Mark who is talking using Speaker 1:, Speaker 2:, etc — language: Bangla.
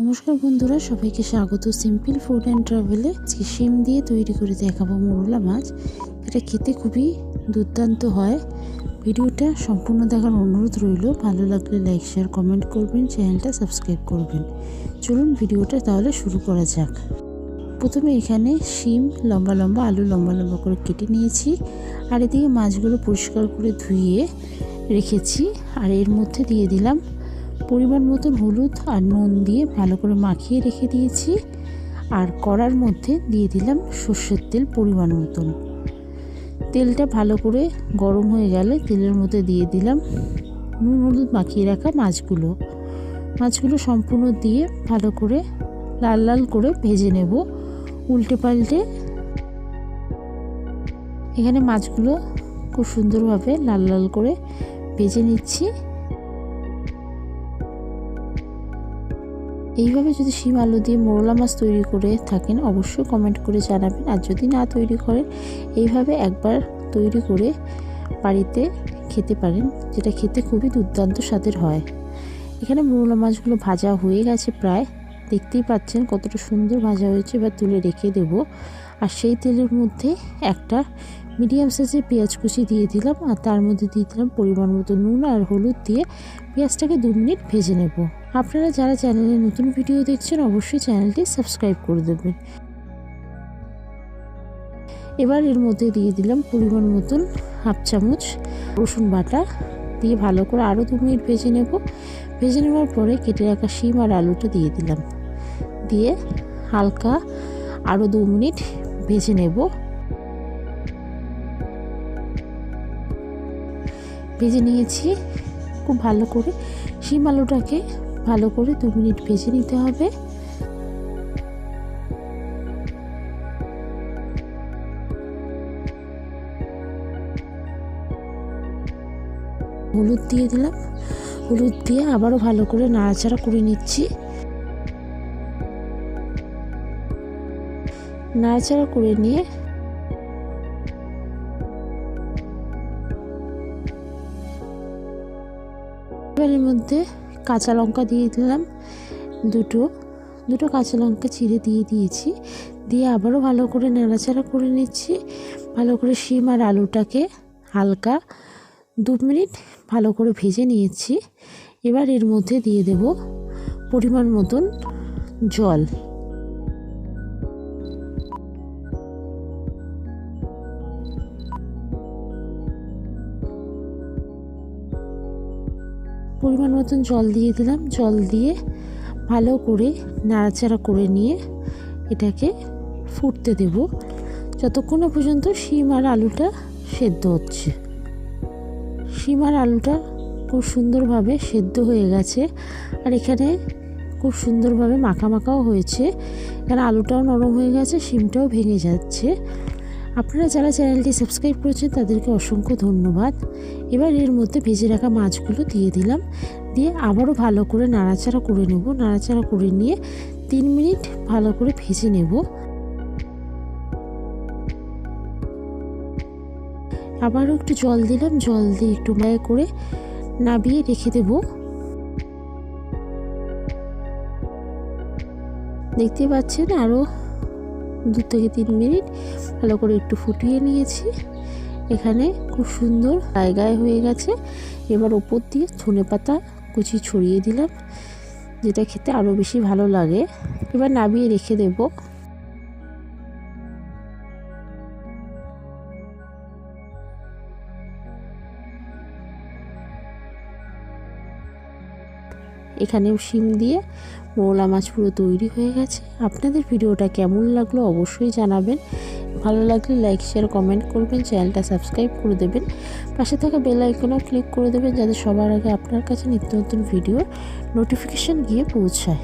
Speaker 1: নমস্কার বন্ধুরা, সবাইকে স্বাগত। সিম্পল ফুড অ্যান্ড ট্রাভেলে আজকে শিম দিয়ে তৈরি করে দেখাবো মোরলা মাছ, এটা খেতে খুবই দুর্দান্ত হয়। ভিডিওটা সম্পূর্ণ দেখার অনুরোধ রইল। ভালো লাগলে লাইক শেয়ার কমেন্ট করবেন, চ্যানেলটা সাবস্ক্রাইব করবেন। চলুন ভিডিওটা তাহলে শুরু করা যাক। প্রথমে এখানে শিম, লম্বা লম্বা, আলু লম্বা লম্বা করে কেটে নিয়েছি। আর এদিকে মাছগুলো পরিষ্কার করে ধুয়ে রেখেছি। আর এর মধ্যে দিয়ে দিলাম পরিমাণ মতন হলুদ আর নুন দিয়ে ভালো করে মাখিয়ে রেখে দিয়েছি। আর কড়ার মধ্যে দিয়ে দিলাম সর্ষের তেল পরিমাণ মতন। তেলটা ভালো করে গরম হয়ে গেলে তেলের মধ্যে দিয়ে দিলাম নুন হলুদ মাখিয়ে রাখা মাছগুলো। মাছগুলো সম্পূর্ণ দিয়ে ভালো করে লাল লাল করে ভেজে নেব উল্টে পাল্টে। এখানে মাছগুলো খুব সুন্দরভাবে লাল লাল করে ভেজে নিচ্ছি। এইভাবে যদি শিম আলু দিয়ে মোরলা মাছ তৈরি করে থাকেন, অবশ্যই কমেন্ট করে জানাবেন। আর যদি না তৈরি করেন এইভাবে একবার তৈরি করে বাড়িতে খেতে পারেন, যেটা খেতে খুবই দুর্দান্ত স্বাদের হয়। এখানে মোরলা মাছগুলো ভাজা হয়ে গেছে প্রায়। দেখতেই পাচ্ছেন কতটা সুন্দর ভাজা হয়েছে, এবার তুলে রেখে দেব। আর সেই তেলের মধ্যে একটা মিডিয়াম সাইজের পেঁয়াজ কুচি দিয়ে দিলাম আর তার মধ্যে দিয়ে দিলাম পরিমাণ মতো নুন আর হলুদ দিয়ে পেঁয়াজটাকে দু মিনিট ভেজে নেব। আপনারা যারা চ্যানেলে নতুন ভিডিও দেখছেন, অবশ্যই চ্যানেলটি সাবস্ক্রাইব করে দেবেন। এবার এর মধ্যে দিয়ে দিলাম পরিমাণ মতন হাফ চামচ রসুন বাটা দিয়ে ভালো করে আরও দু মিনিট ভেজে নেব। ভেজে নেওয়ার পরে কেটে রাখা শিম আর আলুটা দিয়ে দিলাম। দিয়ে হালকা আরও দু মিনিট ভেজে নেব। ভেজে নিয়েছি খুব ভালো করে। শিম আলুটাকে ভালো করে দু মিনিট ভেজে নিতে হবে। হলুদ দিয়ে দিলাম। হলুদ দিয়ে আবারও ভালো করে নাড়াচাড়া করে নিচ্ছি। নাড়াচাড়া করে নিয়ে এবারের মধ্যে কাঁচা লঙ্কা দিয়ে দিলাম, দুটো দুটো কাঁচা লঙ্কা চিড়ে দিয়ে দিয়েছি, দিয়ে আবারও ভালো করে নাড়াচাড়া করে নিচ্ছি, ভালো করে শিম আর আলুটাকে হালকা দু মিনিট ভালো করে ভেজে নিয়েছি, এবার এর মধ্যে দিয়ে দেব পরিমাণ মতন জল। পরিমাণ মতন জল দিয়ে দিলাম। জল দিয়ে ভালো করে নাড়াচাড়া করে নিয়ে এটাকে ফুটতে দেব। যতক্ষণ পর্যন্ত শিম আর আলুটা সেদ্ধ হচ্ছে। শিম আর আলুটা খুব সুন্দরভাবে সেদ্ধ হয়ে গেছে। আর এখানে খুব সুন্দরভাবে মাখা মাখাও হয়েছে। এখানে আলুটাও নরম হয়ে গেছে, শিমটাও ভেঙে যাচ্ছে। আপনারা যারা চ্যানেলটি সাবস্ক্রাইব করেছেন, তাদেরকে অসংখ্য ধন্যবাদ। এবার এর মধ্যে ভেজে রাখা মাছগুলো দিয়ে দিলাম। দিয়ে আবারও ভালো করে নাড়াচাড়া করে নেব। নাড়াচাড়া করে নিয়ে তিন মিনিট ভালো করে ভেজে নেব। আবারও একটু জল দিলাম। জল দিয়ে একটু মায়ে করে নাবিয়ে রেখে দেব। দেখতে পাচ্ছেন আরও দু থেকে তিন মিনিট ভালো করে একটু ফুটিয়ে নিয়েছি। এখানে খুব সুন্দর জায়গায় হয়ে গেছে। এবার ওপর দিয়ে ধনে পাতা কুচি ছড়িয়ে দিলাম, যেটা খেতে আরও বেশি ভালো লাগে। এবার নামিয়ে রেখে দেব। এখানেও শিম দিয়ে মোলা মাছ পুরো তৈরি হয়ে গেছে। আপনাদের ভিডিওটা কেমন লাগল অবশ্যই জানাবেন। ভালো লাগলে লাইক শেয়ার কমেন্ট করবেন, চ্যানেলটা সাবস্ক্রাইব করে দেবেন। পাশে থাকা বেল আইকনও ক্লিক করে দেবেন যাতে সবার আগে আপনার কাছে নিত্য নতুন ভিডিও নোটিফিকেশান গিয়ে পৌঁছায়।